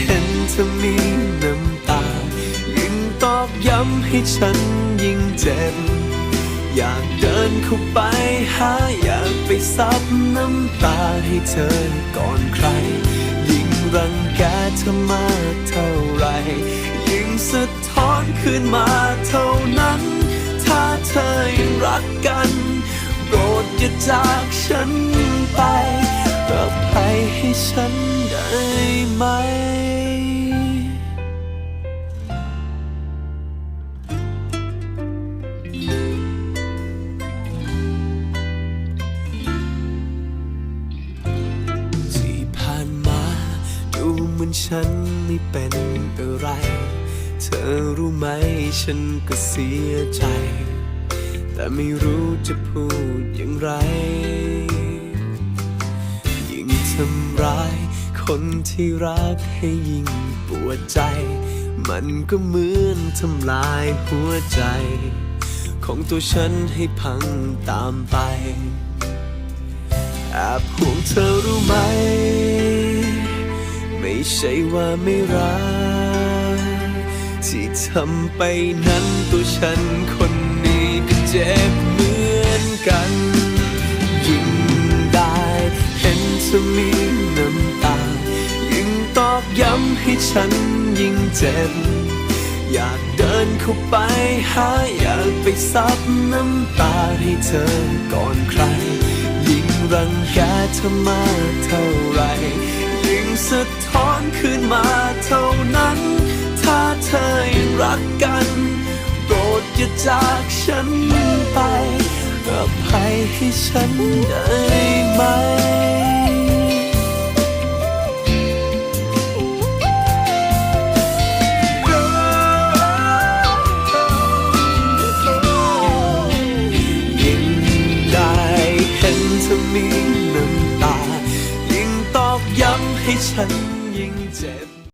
เห็นเธอมีน้ำตา ยิ่งตอกย้ำให้ฉันยิ่งเจ็บ อยากเดินเข้าไปหาอยากไปซับน้ำตาให้เธอก่อนใคร ยิ่งรังแกเธอมากเท่าไร ยิ่งสะท้อนขึ้นมาเท่านั้น ถ้าเธอยังรักกันโปรดอย่าจากฉันไปอภัยให้ฉันได้ไหม มือนฉันไม่เป็นอะไร เธอรู้ไหมฉันก็เสียใจ แต่ไม่รู้จะพูดอย่างไร ยิ่งทำร้าย คนที่รักให้ยิ่งปวดใจ มันก็เหมือนทำลายหัวใจ ของตัวฉันให้พังตามไปแอบห่วงเธอรู้ไหม ไม่ใช่ว่าไม่รัก ที่ทำไปนั้นตัวฉันคนนี้ก็เจ็บเหมือนกัน ยิ่งได้เห็นเธอมีน้ำตา ยิ่งตอกย้ำให้ฉันยิ่งเจ็บ อยากเดินเข้าไปหาอยากไปซับน้ำตาให้เธอก่อนใคร ยิ่งรังแกเธอมากเท่าไรยิ่ง สะท้อนขึ้นมาเท่านั้น ถ้าเธอยังรักกัน โปรดอย่าจากฉันไปอภัยให้ฉันได้ไหมได้เห็นเธอมี น้ำตา